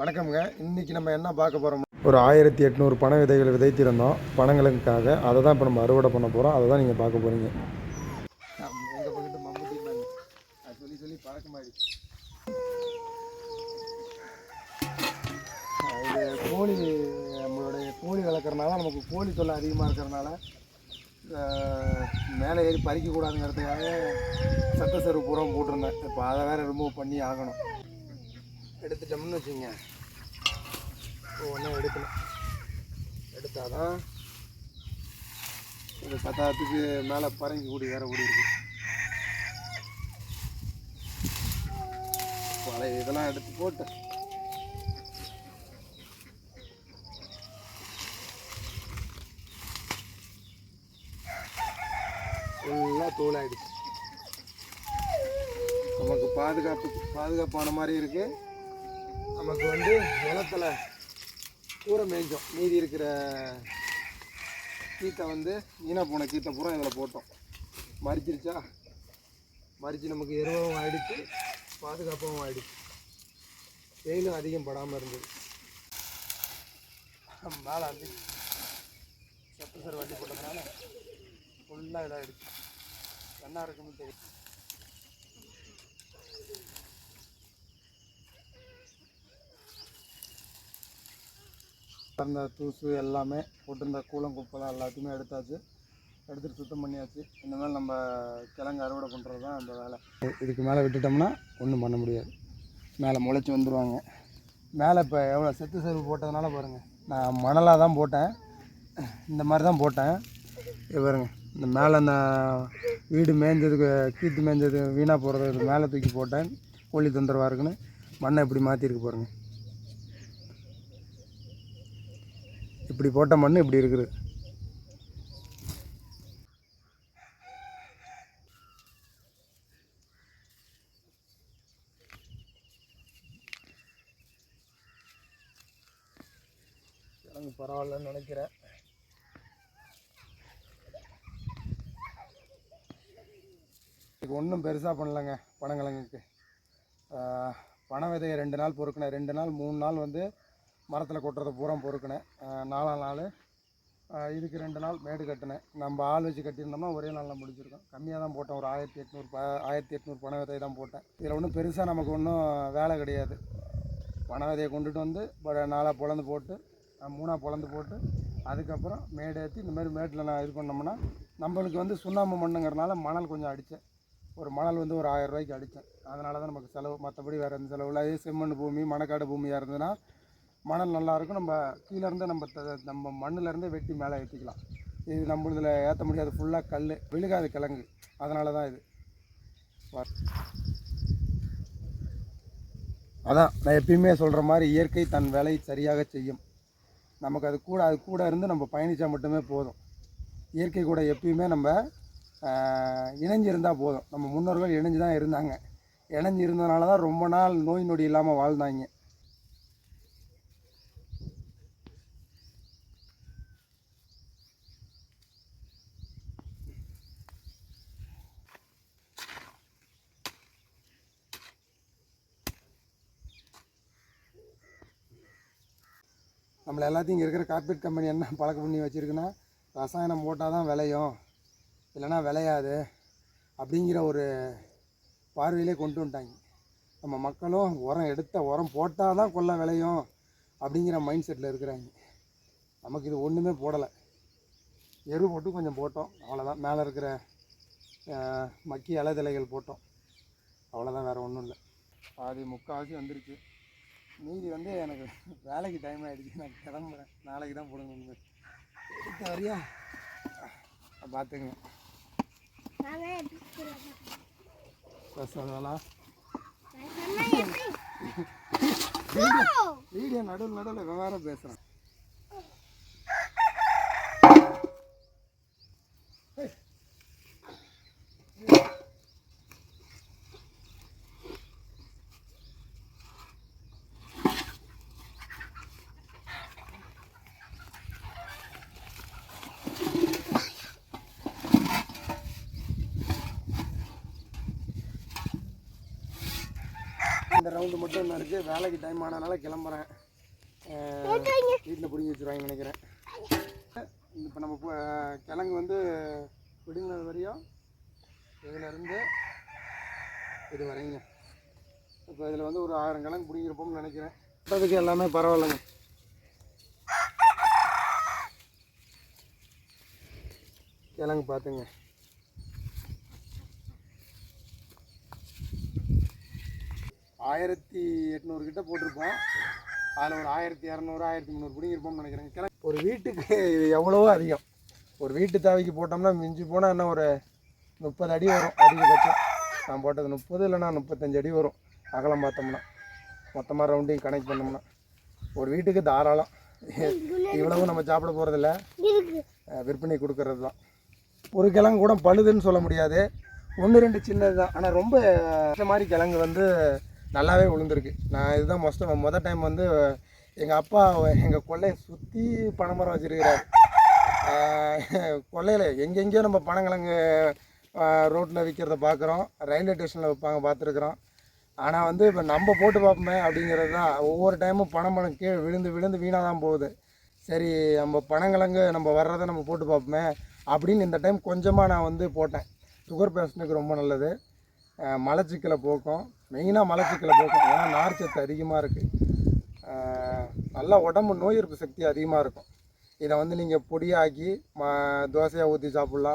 வணக்கம்ங்க. இன்றைக்கி நம்ம என்ன பார்க்க போகிறோம் ஒரு ஆயிரத்தி எட்நூறு பனை விதைகள் விதைத்திருந்தோம். பணங்களுக்காக அதை தான் இப்போ நம்ம அறுவடை பண்ண போகிறோம் அதை தான் நீங்கள் பார்க்க போகிறீங்க எங்கள் பக்கத்து அது சொல்லி சொல்லி பழக்கமாயிடுச்சு இது கோழி நம்மளுடைய கோழி வளர்க்குறனால நமக்கு கோழி தொல்லை அதிகமாக இருக்கிறனால மேலே ஏறி பறிக்கக்கூடாதுங்கிறதுக்காக சத்த செருப்பு பூரா போட்டிருந்தேன். இப்போ அதை வேறு ரிமூவ் பண்ணி ஆகணும். எடுத்துட்டோம்னு வச்சுங்க ஒன்றும் எடுக்கணும் எடுத்தாதான் இந்த பத்தாயிரத்துக்கு மேலே பரங்கி கூடி வேற கூடி இருக்கு. பழைய இதெல்லாம் எடுத்து போட்டு ஃபுல்லாக தூளாயிடுச்சு நமக்கு பாதுகாப்பு பாதுகாப்பான மாதிரி இருக்குது நமக்கு வந்து நிலத்துல கூரை மேய்ஞ்சோம். மீதி இருக்கிற கீத்தை வந்து வீணாக போன கீத்தை பூரா இதில் போட்டோம். மறிச்சிருச்சா? மறித்து நமக்கு எருவாகவும் ஆயிடுச்சு பாதுகாப்பாகவும் ஆயிடுச்சு. வெயிலும் அதிகம் படாமல் இருந்தது. மேலே வந்து சத்து சார் வண்டி போட்டதுனால ஃபுல்லாக இதாகிடுச்சு என்ன இருக்குன்னு தெரியும் அந்த தூசு எல்லாமே போட்டிருந்த கூலம் குப்பெல்லாம் எல்லாத்தையுமே எடுத்தாச்சு. எடுத்துட்டு சுத்தம் பண்ணியாச்சு. இனிமேல் நம்ம கிழங்கு அறுவடை பண்ணுறது தான் அந்த வேலை. இதுக்கு மேலே விட்டுட்டோம்னா ஒன்றும் பண்ண முடியாது. மேலே முளைச்சி வந்துடுவாங்க மேலே இப்போ எவ்வளோ செத்து செருப்பு போட்டதுனால பாருங்கள் நான் மணலாக தான் போட்டேன். இந்த மாதிரி தான் போட்டேன். பாருங்க. இந்த மேலே அந்த வீடு மேய்ஞ்சதுக்கு கீத்து மேய்ஞ்சது வீணாக போகிறது மேலே தூக்கி போட்டேன். கோழி தொந்தரவாக இருக்குன்னு மண்ணை இப்படி மாற்றிருக்கு பாருங்க. இப்படி போட்ட மண் இப்படி இருக்குது. பரவாயில்லன்னு நினைக்கிறேன். இதுக்கு ஒன்றும் பெருசாக பண்ணலைங்க பனங்கிழங்குக்கு பனை விதையை ரெண்டு நாள் பொறுக்கினேன். ரெண்டு நாள் மூணு நாள் வந்து மரத்தில் கொட்டுறதை பூரா பொறுக்கினேன். நாலாம் நாள் இதுக்கு ரெண்டு நாள் மேடு கட்டினேன். நம்ம ஆள் வச்சு கட்டியிருந்தோம்னா ஒரே நாளில் முடிச்சிருக்கோம் கம்மியாக தான் போட்டேன். ஒரு ஆயிரத்தி எட்நூறு ப ஆயிரத்தி எட்நூறு பண விதை தான் போட்டேன். இதில் ஒன்றும் பெருசாக நமக்கு ஒன்றும் வேலை கிடையாது. பண விதையை கொண்டுட்டு வந்து ப- நாலாக பொழந்து போட்டு மூணாக பிளந்து போட்டு அதுக்கப்புறம் மேடு ஏற்றி இந்த மாதிரி மேட்டில் நான் இது பண்ணோம்னா நம்மளுக்கு வந்து சுண்ணாம்பு மண்ணுங்கிறனால மணல் கொஞ்சம் அடித்தேன் ஒரு மணல் வந்து ஒரு ஆயிரம் ரூபாய்க்கு அடித்தேன் அதனால தான் நமக்கு செலவு மற்றபடி வேறு எந்த செலவு இல்லை. அதே செம்மண் பூமி மணக்காடு பூமியாக இருந்ததுன்னா மணல் நல்லாயிருக்கும் நம்ம கீழேருந்து நம்ம த- நம்ம மண்ணுலேருந்தே வெட்டி மேலே ஏற்றிக்கலாம் இது நம்ம இதில் ஏற்ற முடியாது ஃபுல்லாக கல் விழுகாது கிழங்கு. அதனால தான் இது அதான் நான் எப்பயுமே சொல்கிற மாதிரி இயற்கை தன் வேலையை சரியாக செய்யும். நமக்கு அது கூட அது கூட இருந்து நம்ம பயணித்தா மட்டுமே போதும். இயற்கை கூட எப்பயுமே நம்ம இணைஞ்சிருந்தால் போதும். நம்ம முன்னோர்கள் இணைஞ்சு தான் இருந்தாங்க. இணைஞ்சு இருந்ததுனால தான் ரொம்ப நாள் நோய் நொடி இல்லாமல் வாழ்ந்தாங்க. நம்மளை எல்லாத்தையும் இங்கே இருக்கிற கார்பரேட் கம்பெனி என்ன பழக்கம் பண்ணி வச்சுருக்குன்னா ரசாயனம் போட்டால் தான் விளையும். இல்லைன்னா விளையாது. அப்படிங்கிற ஒரு பார்வையிலே கொண்டு வந்துட்டாங்க. நம்ம மக்களும் உரம் எடுத்த உரம் போட்டால் தான் கொள்ள விளையும் அப்படிங்கிற மைண்ட் செட்டில் இருக்கிறாங்க. நமக்கு இது ஒன்றுமே போடலை. எரு போட்டு கொஞ்சம் போட்டோம். அவ்வளோதான் மேலே இருக்கிற மக்கி மக்கிய இலைதலைகள் போட்டோம். அவ்வளோதான் வேறு ஒன்றும் இல்லை. பாதி முக்கால்வாசி வந்துருச்சு. மீதி வந்து எனக்கு வேலைக்கு டைம் ஆகிடுச்சு நான் கிளம்புறேன். நாளைக்கு தான் போடுங்க எடுத்து வரியா? பார்த்துங்க வீடியோ நடுவில் நடுவில் விவகாரம் பேசுகிறேன் இந்த ரவுண்டு மட்டும் இன்னும் இருக்குது வேலைக்கு டைம் ஆனதுனால கிளம்புறேன். வீட்டில் பிடிங்கி வச்சுருவாங்கன்னு நினைக்கிறேன். இப்போ நம்ம கிழங்கு வந்து பிடுங்கினது வரையும் இதிலேருந்து இது வரைங்க இப்போ இதில் வந்து ஒரு ஆயிரம் கிழங்கு பிடிங்கிருப்போம்னு நினைக்கிறேன். அதுக்கு எல்லாமே பரவாயில்லைங்க. கிழங்கு பார்த்துங்க ஆயிரத்தி எட்நூறு கிட்ட போட்டிருப்போம். அதில் ஒரு ஆயிரத்தி இரநூறு ஆயிரத்தி முந்நூறு பிடிங்கிருப்போம்னு நினைக்கிறேன். கிழங்கு ஒரு வீட்டுக்கு இது எவ்வளவோ அதிகம். ஒரு வீட்டு தேவைக்கு போட்டோம்னா மிஞ்சி போனால் என்ன ஒரு முப்பது அடி வரும் அதிகபட்சம். நான் போட்டது முப்பது இல்லைன்னா முப்பத்தஞ்சு அடி வரும். அகலம் பார்த்தோம்னா. மொத்தமாக ரவுண்டையும் கனெக்ட் பண்ணோம்னா. ஒரு வீட்டுக்கு தாராளம். இவ்வளவும் நம்ம சாப்பிட போகிறதில்ல விற்பனை கொடுக்கறது தான் ஒரு கிழங்கு கூட பழுதுன்னு சொல்ல முடியாது. ஒன்று ரெண்டு சின்னது தான் ஆனால் ரொம்ப மாதிரி கிழங்கு வந்து நல்லாவே விழுந்திருக்கு. நான் இதுதான் மொஸ்ட் மொதல் டைம் வந்து எங்கள் அப்பா எங்கள் கொள்ளையை சுற்றி பனைமரம் வச்சுருக்கிறாரு. கொள்ளையில் எங்கெங்கேயோ நம்ம பனங்கிழங்கு ரோட்டில் விற்கிறத பார்க்குறோம் ரயில்வே ஸ்டேஷனில் வைப்பாங்க பார்த்துருக்குறோம் ஆனால் வந்து இப்போ நம்ம போட்டு பார்ப்போமே அப்படிங்கிறது தான் ஒவ்வொரு டைமும் பனைமரம் கீழே விழுந்து விழுந்து வீணாக தான் போகுது. சரி நம்ம பனங்கிழங்கு நம்ம வர்றதை நம்ம போட்டு பார்ப்போமே அப்படின்னு இந்த டைம் கொஞ்சமாக நான் வந்து போட்டேன். சுகர் பேஷண்ட்டுக்கு ரொம்ப நல்லது. மலச்சிக்கலை போக்கும். மெயினாக மலச்சிக்கலை போக்கும். ஏன்னா நார்ச்சத்து அதிகமாக இருக்குது நல்லா உடம்பு நோய் எதிர்ப்பு சக்தி அதிகமாக இருக்கும். இதை வந்து நீங்கள் பொடியாக்கி ம தோசையாக ஊற்றி சாப்பிட்லாம்.